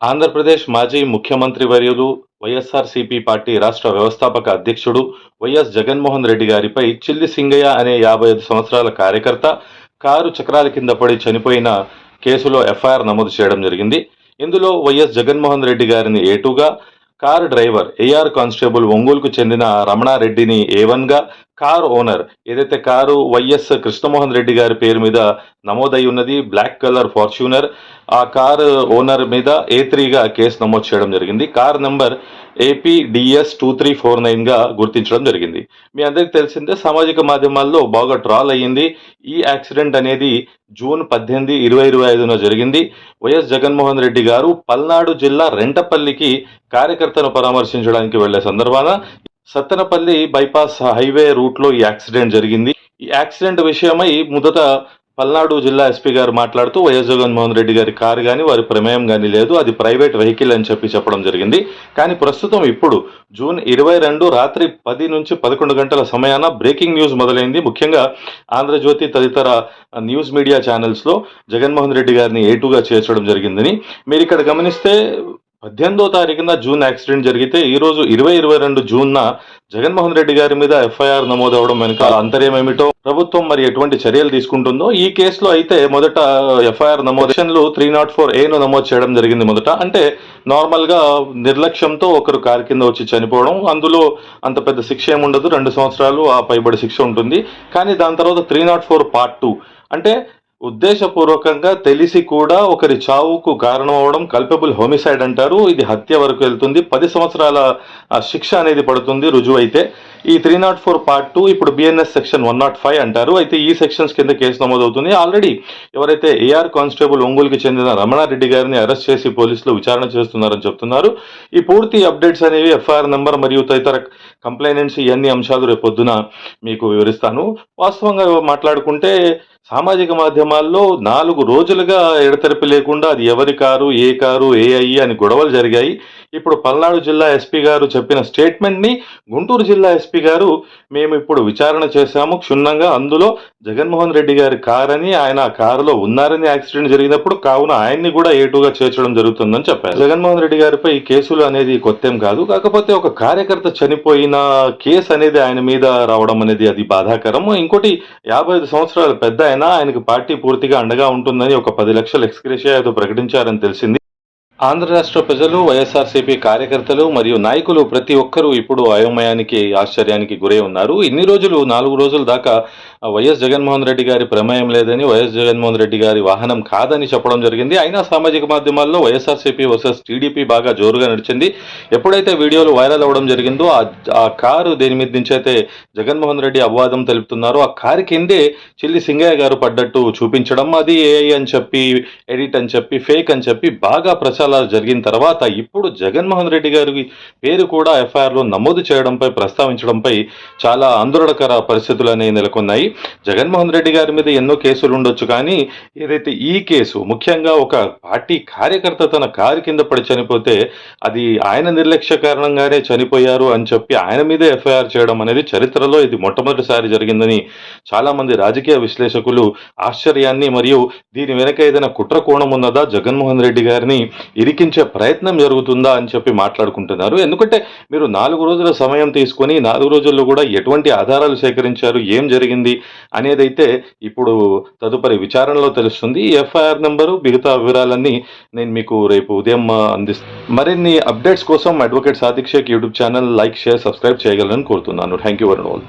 ఆంధ్రప్రదేశ్ మాజీ ముఖ్యమంత్రి వర్యులు వైఎస్ఆర్సీపీ పార్టీ రాష్ట్ర వ్యవస్థాపక అధ్యక్షుడు వైఎస్ జగన్మోహన్ రెడ్డి గారిపై చిల్లి సింగయ్య అనే యాభై ఐదు సంవత్సరాల కార్యకర్త కారు చక్రాల కింద పడి చనిపోయిన కేసులో ఎఫ్ఐఆర్ నమోదు చేయడం జరిగింది. ఇందులో వైఎస్ జగన్మోహన్ రెడ్డి గారిని ఏటుగా కారు డ్రైవర్ ఏఆర్ కానిస్టేబుల్ ఒంగోలుకు చెందిన రమణారెడ్డిని ఏ కారు ఓనర్. ఏదైతే కారు వైఎస్ కృష్ణమోహన్ రెడ్డి గారి పేరు మీద నమోదై ఉన్నది బ్లాక్ కలర్ ఫార్చ్యూనర్. ఆ కారు ఓనర్ మీద ఏ త్రీగా కేసు నమోదు చేయడం జరిగింది. Car number AP DS two three four నైన్గా గుర్తించడం జరిగింది. మీ అందరికి తెలిసిందే సామాజిక మాధ్యమాల్లో బాగా ట్రాల్ అయ్యింది. ఈ యాక్సిడెంట్ అనేది జూన్ పద్దెనిమిది ఇరవై ఇరవై ఐదున జరిగింది. వైఎస్ జగన్మోహన్ రెడ్డి గారు పల్నాడు జిల్లా రెంటపల్లికి కార్యకర్తను పరామర్శించడానికి వెళ్ళే సందర్భాన సత్తెనపల్లి బైపాస్ హైవే రూట్లో ఈ యాక్సిడెంట్ జరిగింది. ఈ యాక్సిడెంట్ విషయమై మొదట పల్నాడు జిల్లా ఎస్పీ గారు మాట్లాడుతూ వైఎస్ జగన్మోహన్ రెడ్డి గారి కారు కానీ వారి ప్రమేయం కానీ లేదు. అది ప్రైవేట్ వెహికల్ అని చెప్పి చెప్పడం జరిగింది. కానీ ప్రస్తుతం ఇప్పుడు జూన్ ఇరవై రెండు రాత్రి పది నుంచి పదకొండు గంటల సమయాన బ్రేకింగ్ న్యూస్ మొదలైంది. ముఖ్యంగా ఆంధ్రజ్యోతి తదితర న్యూస్ మీడియా ఛానల్స్లో జగన్మోహన్ రెడ్డి గారిని ఏటుగా చేర్చడం జరిగిందని. మీరు ఇక్కడ గమనిస్తే పద్దెనిమిదో తారీఖున జూన్ యాక్సిడెంట్ జరిగితే ఈ రోజు ఇరవై ఇరవై రెండు జూన్న జగన్మోహన్ రెడ్డి గారి మీద ఎఫ్ఐఆర్ నమోదు అవడం వెనుక అంతర్యం ఏమిటో ప్రభుత్వం మరి ఎటువంటి చర్యలు తీసుకుంటుందో ఈ కేసులో అయితే మొదట ఎఫ్ఐఆర్ నమోదు త్రీ నాట్ ఫోర్ ఏను నమోదు చేయడం జరిగింది మొదట. అంటే నార్మల్గా నిర్లక్ష్యంతో ఒకరు కారు కింద వచ్చి చనిపోవడం అందులో అంత పెద్ద శిక్ష ఏముండదు ఉండదు రెండు సంవత్సరాలు ఆ పైబడి శిక్ష ఉంటుంది. కానీ దాని తర్వాత three naught four part two. అంటే ఉద్దేశపూర్వకంగా తెలిసి కూడా ఒకరి చావుకు కారణం కల్పబుల్ హోమిసైడ్ అంటారు. ఇది హత్య వరకు వెళ్తుంది. పది సంవత్సరాల ఆ, శిక్ష అనేది పడుతుంది రుజువైతే. ఈ three naught four part two ఇప్పుడు BNS section one naught five అంటారు. అయితే ఈ సెక్షన్స్ కింద కేసు నమోదవుతుంది. ఆల్రెడీ ఎవరైతే ఏఆర్ కానిస్టేబుల్ ఒంగోలుకి చెందిన రమణారెడ్డి గారిని అరెస్ట్ చేసి పోలీసులు విచారణ చేస్తున్నారని చెప్తున్నారు. ఈ పూర్తి అప్డేట్స్ అనేవి ఎఫ్ఐఆర్ నెంబర్ మరియు తదితర కంప్లైనెంట్స్ ఇవన్నీ అంశాలు రేపొద్దున మీకు వివరిస్తాను. వాస్తవంగా మాట్లాడుకుంటే సామాజిక మాధ్యమాల్లో నాలుగు రోజులుగా ఎడతెరిపి లేకుండా అది ఎవరి కారు ఏ కారు ఏ అయ్యి అని గొడవలు జరిగాయి. ఇప్పుడు పల్నాడు జిల్లా ఎస్పీ గారు చెప్పిన స్టేట్మెంట్ని గుంటూరు జిల్లా ఎస్పీ గారు మేము ఇప్పుడు విచారణ చేశాము. క్షుణ్ణంగా అందులో జగన్మోహన్ రెడ్డి గారి కార్ అని ఆయన కారులో ఉన్నారని యాక్సిడెంట్ జరిగినప్పుడు కావున ఆయన్ని కూడా ఏటుగా చేర్చడం జరుగుతుందని చెప్పారు. జగన్మోహన్ రెడ్డి గారిపై కేసులు అనేది కొత్తేం కాదు. కాకపోతే ఒక కార్యకర్త చనిపోయిన కేసు అనేది ఆయన మీద రావడం అనేది అది బాధాకరం. ఇంకోటి యాభై ఐదు సంవత్సరాల పెద్ద అయినా ఆయనకు పార్టీ పూర్తిగా అండగా ఉంటుందని ఒక పది లక్షల ఎక్స్గ్రేషియా ఏదో ప్రకటించారని తెలిసింది. ఆంధ్ర రాష్ట్ర ప్రజలు వైఎస్ఆర్సీపీ కార్యకర్తలు మరియు నాయకులు ప్రతి ఒక్కరూ ఇప్పుడు అయోమయానికి ఆశ్చర్యానికి గురై ఉన్నారు. ఇన్ని రోజులు నాలుగు రోజుల దాకా వైఎస్ జగన్మోహన్ రెడ్డి గారి ప్రమేయం లేదని వైఎస్ జగన్మోహన్ రెడ్డి గారి వాహనం కాదని చెప్పడం జరిగింది. అయినా సామాజిక మాధ్యమాల్లో వైఎస్ఆర్సీపీ వర్సెస్ టీడీపీ బాగా జోరుగా నడిచింది. ఎప్పుడైతే వీడియోలు వైరల్ అవ్వడం జరిగిందో ఆ కారు దేని మీద నుంచి అయితే జగన్మోహన్ రెడ్డి అపవాదం తెలుపుతున్నారో ఆ కారు కిందే చిల్లి సింగయ్య గారు పడ్డట్టు చూపించడం. అది ఏఐ అని చెప్పి ఎడిట్ అని చెప్పి ఫేక్ అని చెప్పి బాగా ప్రచారాలు జరిగిన తర్వాత ఇప్పుడు జగన్మోహన్ రెడ్డి గారి పేరు కూడా ఎఫ్ఐఆర్లో నమోదు చేయడంపై ప్రస్తావించడంపై చాలా ఆందోళనకర పరిస్థితులు అనేవి నెలకొన్నాయి. జగన్మోహన్ రెడ్డి గారి మీద ఎన్నో కేసులు ఉండొచ్చు కానీ ఏదైతే ఈ కేసు ముఖ్యంగా ఒక పార్టీ కార్యకర్త తన కారు కింద పడి చనిపోతే అది ఆయన నిర్లక్ష్య కారణంగానే చనిపోయారు అని చెప్పి ఆయన మీద ఎఫ్ఐఆర్ చేయడం అనేది చరిత్రలో ఇది మొట్టమొదటిసారి జరిగిందని చాలా మంది రాజకీయ విశ్లేషకులు ఆశ్చర్యాన్ని మరియు దీని వెనక ఏదైనా కుట్ర కోణం ఉన్నదా జగన్మోహన్ రెడ్డి గారిని ఇరికించే ప్రయత్నం జరుగుతుందా అని చెప్పి మాట్లాడుకుంటున్నారు. ఎందుకంటే మీరు నాలుగు రోజుల సమయం తీసుకొని నాలుగు రోజుల్లో కూడా ఎటువంటి ఆధారాలు సేకరించారు ఏం జరిగింది అనేదైతే ఇప్పుడు తదుపరి విచారణలో తెలుస్తుంది. ఎఫ్ఐఆర్ నెంబరు మిగతా వివరాలన్నీ నేను మీకు రేపు ఉదయం అందిస్తాను మరిన్ని అప్డేట్స్ కోసం advocate Sadiq Sheikh YouTube channel like share subscribe చేయగలరని కోరుతున్నాను. Thank you one all